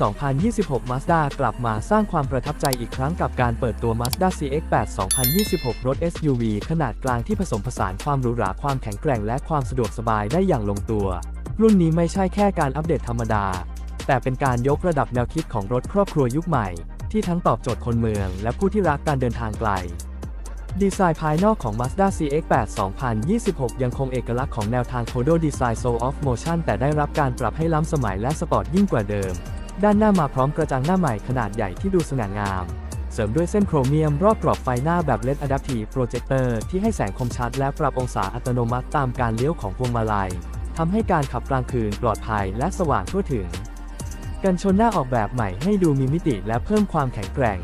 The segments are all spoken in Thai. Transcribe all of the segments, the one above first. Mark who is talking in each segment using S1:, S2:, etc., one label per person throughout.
S1: 2026 Mazda กลับมาสร้างความประทับใจอีกครั้งกับการเปิดตัว Mazda CX-8 2026 รถ SUV ขนาดกลางที่ผสมผสานความหรูหราความแข็งแกร่งและความสะดวกสบายได้อย่างลงตัว รุ่นนี้ไม่ใช่แค่การอัปเดตธรรมดา แต่เป็นการยกระดับแนวคิดของรถครอบครัวยุคใหม่ ที่ทั้งตอบโจทย์คนเมือง และผู้ที่รักการเดินทางไกลดีไซน์ภายนอกของ Mazda CX-8 2026 ยังคงเอกลักษณ์ของแนวทาง Kodo Design Soul of Motion แต่ได้รับการปรับให้ล้ำสมัยและสปอร์ตยิ่งกว่าเดิม ด้านหน้ามาพร้อมกระจังหน้าใหม่ขนาดใหญ่ที่ดูสง่างาม เสริมด้วยเส้นโครเมียมรอบกรอบไฟหน้าแบบ LED Adaptive Projector ที่ให้แสงคมชัดและปรับองศาอัตโนมัติตามการเลี้ยวของพวงมาลัยทำให้การขับกลางคืนปลอดภัยและสว่างทั่วถึง กันชนหน้าออกแบบใหม่ให้ดูมีมิติและเพิ่มความแข็งแกร่ง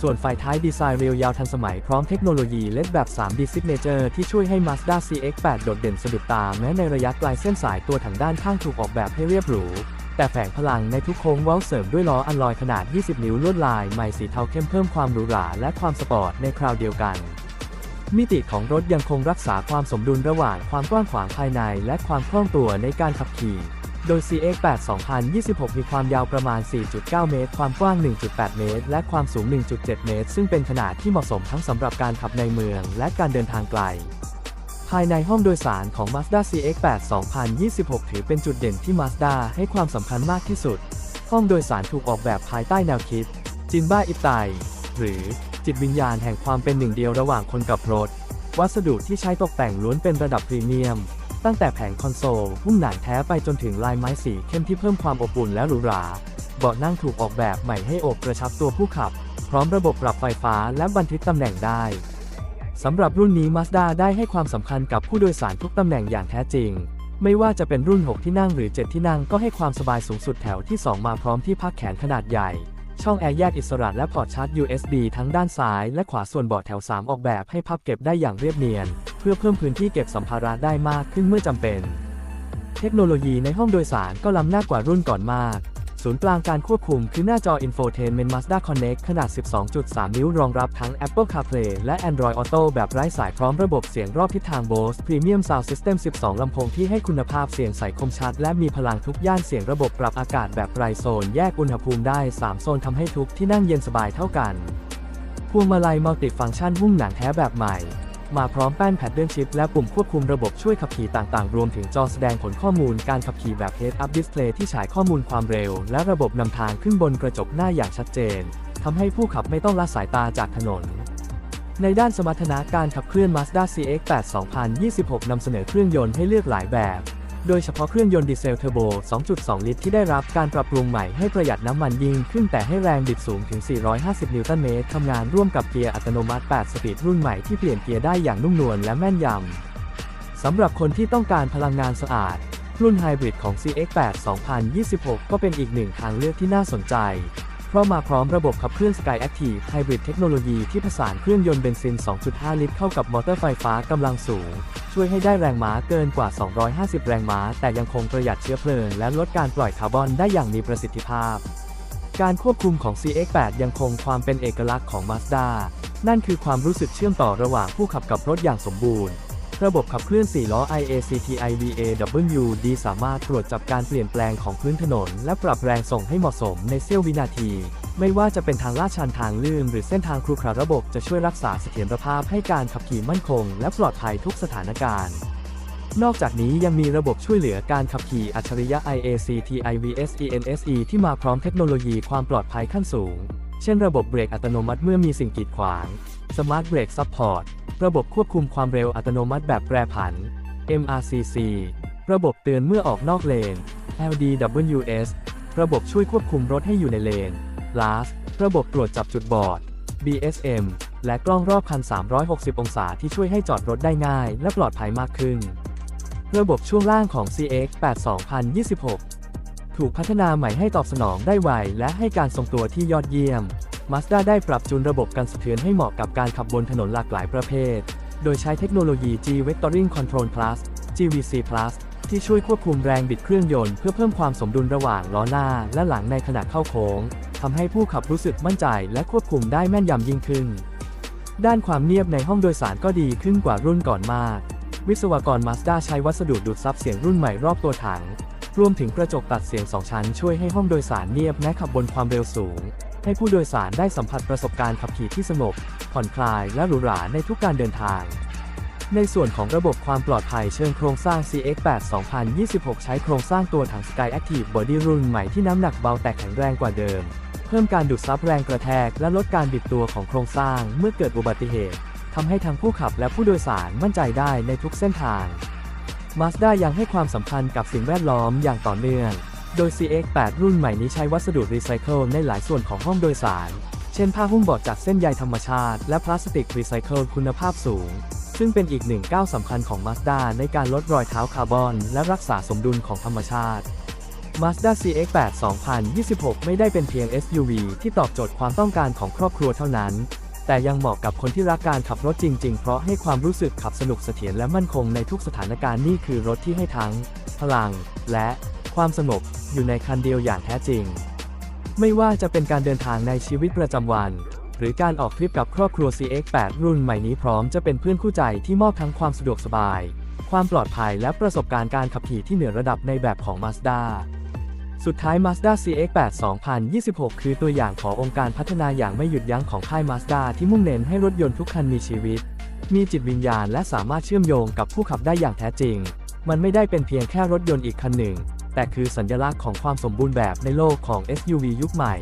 S1: ส่วนไฟท้ายดีไซน์เรียวยาวทันสมัยพร้อมเทคโนโลยีเลดแบบ 3D Signature ที่ช่วยให้ Mazda CX-8 โดดเด่นสะดุดตาแม้ในระยะไกลเส้นสายตัวถังด้านข้างถูกออกแบบให้เรียบหรู แต่แฝงพลังในทุกโค้งเว้าเสริมด้วยล้ออันลอยขนาด 20 นิ้วลวดลายใหม่สีเทาเข้มเพิ่มความหรูหราและความสปอร์ตในคราวเดียวกัน มิติของรถยังคงรักษาความสมดุลระหว่างความกว้างขวางภายในและความคล่องตัวในการขับขี่ โดย CX-8 2026 มีความยาวประมาณ 4.9 เมตร ความกว้าง 1.8 เมตร และความสูง 1.7 เมตร ซึ่งเป็นขนาดที่เหมาะสมทั้งสำหรับการขับในเมืองและการเดินทางไกล ภายในห้องโดยสารของ Mazda CX-8 2026 ถือเป็นจุดเด่นที่ Mazda ให้ความสำคัญมากที่สุด ห้องโดยสารถูกออกแบบภายใต้แนวคิด จินบ้าอิไตหรือจิตวิญญาณแห่งความเป็นหนึ่งเดียวระหว่างคนกับรถ วัสดุที่ใช้ตกแต่งล้วนเป็นระดับพรีเมียม ตั้งแต่แผงคอนโซลหุ้มหนังแท้ไปจนถึงลายไม้สีเข้มที่เพิ่มความอบอุ่นและหรูหรา เบาะนั่งถูกออกแบบใหม่ให้อบกระชับตัวผู้ขับ พร้อมระบบปรับไฟฟ้าและบันทึกตำแหน่งได้ สำหรับรุ่นนี้ Mazda ได้ให้ความสำคัญกับผู้โดยสารทุกตำแหน่งอย่างแท้จริง ไม่ว่าจะเป็นรุ่น 6 ที่นั่งหรือ 7 ที่นั่งก็ให้ความสบายสูงสุดแถวที่ 2 มาพร้อมที่พักแขนขนาดใหญ่ ช่องแอร์แยกอิสระและพอร์ตชาร์จ USB ทั้งด้านซ้ายและขวาส่วนเบาะแถว 3 ออกแบบให้พับเก็บได้อย่างเรียบเนียน เพื่อเพิ่มพื้นที่เก็บสัมภาระได้มากขึ้นเมื่อจำเป็น เทคโนโลยีในห้องโดยสารก็ล้ำหน้ากว่ารุ่นก่อนมาก ศูนย์กลางการควบคุมคือหน้าจอ Infotainment Mazda Connect ขนาด 12.3 นิ้วรองรับทั้ง Apple CarPlay และ Android Auto แบบไร้สายพร้อมระบบเสียงรอบทิศทาง Bose Premium Sound System 12 ลำโพงที่ให้คุณภาพเสียงใสคมชัด และมีพลังทุกย่านเสียงระบบปรับอากาศแบบไรโซน แยกอุณหภูมิได้ 3 โซนทำให้ทุกที่นั่งเย็นสบายเท่ากันพวงมาลัยมัลติฟังก์ชันหุ้มหนังแท้แบบใหม่ มาพร้อมแป้นแพดเดิลชิปและปุ่มควบคุมระบบช่วยขับขี่ต่างๆ รวมถึงจอแสดงผลข้อมูลการขับขี่แบบ Head Up Display ที่ฉายข้อมูลความเร็ว และระบบนำทางขึ้นบนกระจกหน้าอย่างชัดเจนทำให้ผู้ขับไม่ต้องละสายตาจากถนน ในด้านสมรรถนะการขับเคลื่อน Mazda CX-8 2026นำเสนอเครื่องยนต์ให้เลือกหลายแบบ โดยเฉพาะเครื่องยนต์ดีเซลเทอร์โบ 2.2 ลิตรที่ได้รับการปรับปรุงใหม่ให้ประหยัดน้ำมันยิ่งขึ้นแต่ให้แรงบิดสูงถึง 450 นิวตันเมตรทำงานร่วมกับเกียร์อัตโนมัติ 8 สปีดรุ่นใหม่ที่เปลี่ยนเกียร์ได้อย่างนุ่มนวลและแม่นยำสำหรับคนที่ต้องการพลังงานสะอาด รุ่นไฮบริดของ CX-8 2026 ก็เป็นอีกหนึ่งทางเลือกที่น่าสนใจ เพราะมาพร้อมระบบขับเคลื่อน Sky Active Hybrid เทคโนโลยีที่ผสานเครื่องยนต์เบนซิน 2.5 ลิตรเข้ากับมอเตอร์ไฟฟ้ากำลังสูง ช่วยให้ได้แรงม้าเกินกว่า 250 แรงม้า แต่ยังคงประหยัดเชื้อเพลิง และลดการปล่อยคาร์บอนได้อย่างมีประสิทธิภาพ การควบคุมของ CX-8 ยังคงความเป็นเอกลักษณ์ของ Mazda นั่นคือความรู้สึกเชื่อมต่อระหว่างผู้ขับกับรถอย่างสมบูรณ์ ระบบขับเคลื่อน 4 ล้อ IACT IVAWD สามารถตรวจจับการเปลี่ยนแปลงของพื้นถนน และปรับแรงส่งให้เหมาะสมในเสี้ยววินาที ไม่ว่าจะเป็นทางลาดชันทางลื่น หรือเส้นทางครุขระระบบจะช่วยรักษาเสถียรภาพให้การขับขี่มั่นคง และปลอดภัยทุกสถานการณ์นอกจากนี้ยังมีระบบช่วยเหลือการขับขี่อัจฉริยะ IACT IVS ENSE ที่มาพร้อมเทคโนโลยีความปลอดภัยขั้นสูง เช่นระบบเบรกอัตโนมัติเมื่อมีสิ่งกีดขวาง Smart Brake Support ระบบควบคุมความเร็วอัตโนมัติแบบแปรผัน MRCC ระบบเตือนเมื่อออกนอกเลน LDWS ระบบช่วยควบคุมรถให้อยู่ในเลน LAS ระบบตรวจจับจุดบอด BSM และกล้องรอบคัน 360 องศาที่ช่วยให้จอดรถได้ง่าย และปลอดภัยมากขึ้น ระบบช่วงล่างของ CX-8 2026 ถูกพัฒนาใหม่ให้ตอบสนองได้ไวและให้การทรงตัวที่ยอดเยี่ยม Mazda ได้ปรับจูนระบบการสะเทือนให้เหมาะกับการขับบนถนนหลากหลายประเภท โดยใช้เทคโนโลยี G Vectoring Control Plus GVC Plus ที่ช่วยควบคุมแรงบิดเครื่องยนต์เพื่อเพิ่มความสมดุลระหว่างล้อหน้าและหลังในขณะเข้าโค้งทำให้ผู้ขับรู้สึกมั่นใจและควบคุมได้แม่นยำยิ่งขึ้น ด้านความเงียบในห้องโดยสารก็ดีขึ้นกว่ารุ่นก่อนมาก วิศวกร Mazda ใช้วัสดุดูดซับเสียงรุ่นใหม่รอบตัวถัง รวมถึงกระจกตัดเสียง 2 ชั้นช่วยให้ห้องโดยสารเงียบแม้ขับบนความเร็วสูง ให้ผู้โดยสารได้สัมผัสประสบการณ์ขับขี่ที่สงบ ผ่อนคลายและหรูหราในทุกการเดินทาง ในส่วนของระบบความปลอดภัยเชิงโครงสร้าง CX8 2026 ใช้โครงสร้างตัวถัง Sky Active Body รุ่นใหม่ที่น้ำหนักเบาแต่แข็งแรงกว่าเดิม เพิ่มการดูดซับแรงกระแทกและลดการบิดตัวของโครงสร้างเมื่อเกิดอุบัติเหตุทำให้ทั้งผู้ขับและผู้โดยสารมั่นใจได้ในทุกเส้นทาง Mazda ยังให้ความสำคัญกับสิ่งแวดล้อมอย่างต่อเนื่อง โดย CX8 รุ่นใหม่นี้ใช้วัสดุรีไซเคิลในหลายส่วนของห้องโดยสาร เช่นผ้าหุ้มเบาะจากเส้นใยธรรมชาติ และพลาสติกรีไซเคิลคุณภาพสูง ซึ่งเป็นอีกหนึ่งก้าวสำคัญของ Mazda ในการลดรอยเท้าคาร์บอน และรักษาสมดุลของธรรมชาติ Mazda CX8 2026 ไม่ได้เป็นเพียง SUV ที่ตอบโจทย์ความต้องการของครอบครัวเท่านั้น แต่ยังเหมาะกับคนที่รักการขับรถจริง ๆ เพราะให้ความรู้สึกขับสนุกเสถียรและมั่นคงในทุกสถานการณ์นี่คือรถที่ให้ทั้ง พลัง และความสงบอยู่ในคันเดียวอย่างแท้จริง ไม่ว่าจะเป็นการเดินทางในชีวิตประจำวัน หรือการออกทริปกับครอบครัว CX8 รุ่นใหม่นี้พร้อมจะเป็นเพื่อนคู่ใจที่มอบทั้งความสะดวกสบาย ความปลอดภัยและประสบการณ์การขับขี่ที่เหนือระดับในแบบของ Mazda สุดท้าย Mazda CX8 2026 คือตัวอย่างขององค์การพัฒนาอย่างไม่หยุดยั้งของค่าย Mazda ที่มุ่งเน้นให้รถยนต์ทุกคันมีชีวิต มีจิตวิญญาณและสามารถเชื่อมโยงกับผู้ขับได้อย่างแท้จริง มันไม่ได้เป็นเพียงแค่รถยนต์อีกคันหนึ่ง แต่คือสัญลักษณ์ของความสมบูรณ์แบบในโลกของ SUV ยุคใหม่